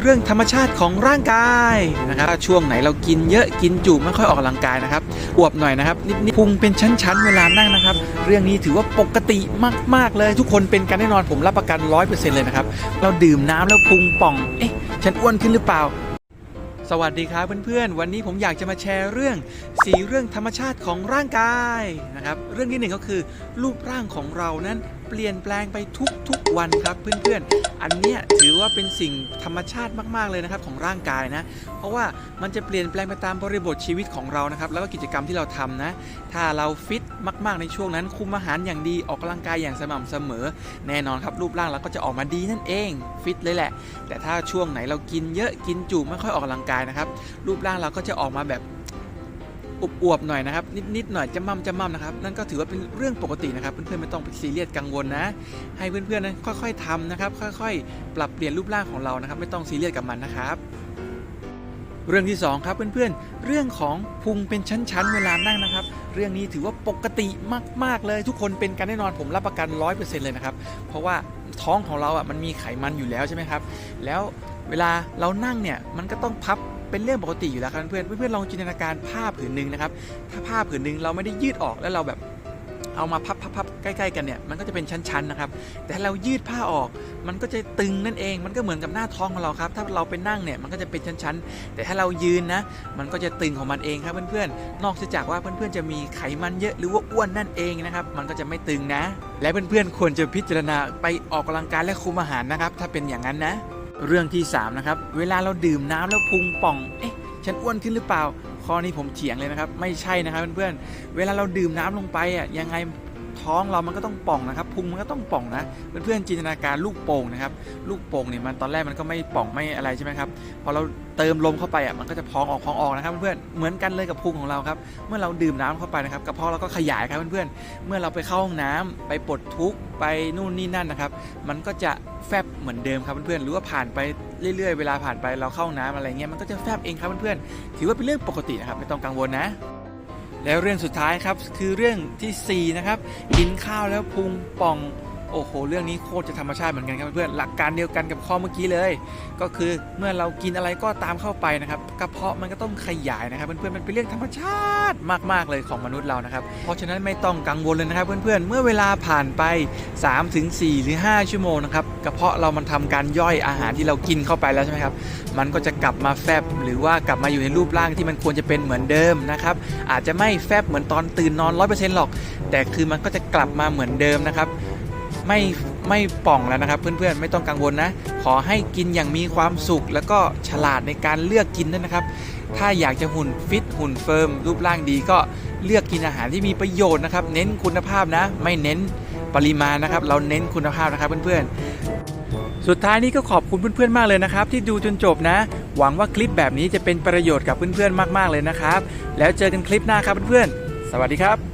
เรื่องธรรมชาติของร่างกายนะครับช่วงไหนเรากินเยอะกินจุไม่ค่อยออกกำลังกายนะครับอวบหน่อยนะครับนิดๆพุงเป็นชั้นๆเวลานั่งนะครับ เรื่องนี้ถือว่าปกติมากๆเลย ทุกคนเป็นกันแน่นอนผมรับประกัน100%เปอร์เซ็นต์เลยนะครับเราดื่มน้ำแล้วพุงป่องเอ๊ะฉันอ้วนขึ้นหรือเปล่า สวัสดีครับเพื่อนๆ วันนี้ผมอยากจะมาแชร์เรื่องสีเรื่องธรรมชาติของร่างกายนะครับเรื่องที่หนึ่งก็คือรูปร่างของเรานั้น เปลี่ยนแปลงไปทุกๆวันครับเพื่อนๆ อันเนี้ยถือว่าเป็นสิ่งธรรมชาติมากๆเลยนะครับของร่างกายนะ เพราะว่ามันจะเปลี่ยนแปลงไปตามบริบทชีวิตของเรานะครับแล้วก็กิจกรรมที่เราทำนะ ถ้าเราฟิตมากๆในช่วงนั้น คุมอาหารอย่างดีออกกำลังกายอย่างสม่ำเสมอ แน่นอนครับรูปร่างเราก็จะออกมาดีนั่นเองฟิตเลยแหละ แต่ถ้าช่วงไหนเรากินเยอะกินจุไม่ค่อยออกกำลังกายนะครับรูปร่างเราก็จะออกมาแบบ อวบๆหน่อยนะครับ นิดๆหน่อยจะมั่มจะมั่มนะครับ นั่นก็ถือว่าเป็นเรื่องปกตินะครับ เพื่อนๆไม่ต้องไปซีเรียสกังวลนะ ให้เพื่อนๆนั้นค่อยๆทำนะครับ ค่อยๆ ปรับเปลี่ยนรูปร่างของเรานะครับ ไม่ต้องซีเรียสกับมันนะครับเรื่องที่สองครับเพื่อนๆ เรื่องของพุงเป็นชั้นๆ เวลานั่งนะครับ เรื่องนี้ถือว่าปกติมาก ๆ เลยทุกคนเป็นกันแน่นอนผมรับประกัน 100%เลยนะครับ เพราะว่าท้องของเราอะมันมีไขมันอยู่แล้วใช่ไหมครับ แล้วเวลาเรานั่งเนี่ยมันก็ต้องพับ เป็นเรื่องปกติอยู่แล้วครับเพื่อนเพื่อนลองจินตนาการผ้าผืนหนึ่งนะครับ ถ้าผ้าผืนหนึ่งเราไม่ได้ยืดออกแล้วเราแบบเอามาพับพับใกล้ๆกันเนี่ยมันก็จะเป็นชั้นๆนะครับ แต่ถ้าเรายืดผ้าออกมันก็จะตึงนั่นเอง มันก็เหมือนกับหน้าท้องของเราครับ ถ้าเราไปนั่งเนี่ยมันก็จะเป็นชั้นๆ แต่ถ้าเรายืนนะมันก็จะตึงของมันเองครับเพื่อนๆ นอกจากว่าเพื่อนๆจะมีไขมันเยอะหรือว่าอ้วนนั่นเองนะครับ มันก็จะไม่ตึงนะ และเพื่อนๆควรจะพิจารณาไปออกกำลังกายและคุมอาหารนะครับ ถ้าเป็นอย่างนั้นนะ เรื่องที่ 3 นะครับ เวลาเราดื่มน้ำแล้วพุงป่อง เอ๊ะ ฉันอ้วนขึ้นหรือเปล่า ข้อนี้ผมเถียงเลยนะครับ ไม่ใช่นะครับเพื่อนๆ เวลาเราดื่มน้ำลงไปอะยังไง ท้องเรามันก็ต้องป่องนะครับพุงมันก็ต้องป่องนะเพื่อนๆจินตนาการลูกโป่งนะครับลูกโป่งเนี่ยมันตอนแรกมันก็ไม่ป่องไม่อะไรใช่ไหมครับพอเราเติมลมเข้าไปอะมันก็จะพองออกพองออกนะครับเพื่อนๆเหมือนกันเลยกับพุงของเราครับเมื่อเราดื่มน้ำเข้าไปนะครับกระเพาะเราก็ขยายครับเพื่อนๆเมื่อเราไปเข้าห้องน้ำไปปลดทุกข์ไปนู่นนี่นั่นนะครับมันก็จะแฟบเหมือนเดิมครับเพื่อนๆหรือว่าผ่านไปเรื่อยๆ เวลาผ่านไปเราเข้าห้องน้ำอะไรเงี้ยมันก็จะแฟบเองครับเพื่อนๆถือว่าเป็นเรื่องปกตินะครับไม่ต้องกังวลนะ แล้วเรื่องสุดท้ายครับคือเรื่องทีสี่4 นะครับ กินข้าวแล้วพุงป่อง โอ้โห เรื่องนี้โคตรจะธรรมชาติเหมือนกันครับเพื่อนหลักการเดียวกันกับข้อเมื่อกี้เลย ก็คือเมื่อเรากินอะไรก็ตามเข้าไปนะครับกระเพาะมันก็ต้องขยายนะครับเพื่อนๆมันเป็นเรื่องธรรมชาติมากๆเลยของมนุษย์เรานะครับ เพราะฉะนั้นไม่ต้องกังวลเลยนะครับ เพื่อนๆเมื่อเวลาผ่านไป 3-4 หรือ 5 ชั่วโมงนะครับกระเพาะเรามันทำการย่อยอาหารที่เรากินเข้าไปแล้วใช่ไหมครับมันก็จะกลับมาแฟบหรือว่ากลับมาอยู่ในรูปร่างที่มันควรจะเป็นเหมือนเดิมนะครับอาจจะไม่แฟบเหมือนตอนตื่นนอน 100%หรอก แต่คือมันก็จะกลับมาเหมือนเดิมนะครับ ไม่ไม่ป่องแล้วนะครับเพื่อนๆไม่ต้องกังวลนะ ขอให้กินอย่างมีความสุข แล้วก็ฉลาดในการเลือกกินด้วยนะครับ ถ้าอยากจะหุ่นฟิตหุ่นเฟิร์มรูปร่างดีก็เลือกกินอาหารที่มีประโยชน์นะครับ เน้นคุณภาพนะ ไม่เน้นปริมาณนะครับ เราเน้นคุณภาพนะครับเพื่อนๆ สุดท้ายนี้ก็ขอบคุณเพื่อนๆมากเลยนะครับ ที่ดูจนจบนะ หวังว่าคลิปแบบนี้จะเป็นประโยชน์กับเพื่อนๆมากๆเลยนะครับ แล้วเจอกันคลิปหน้าครับเพื่อนๆ สวัสดีครับ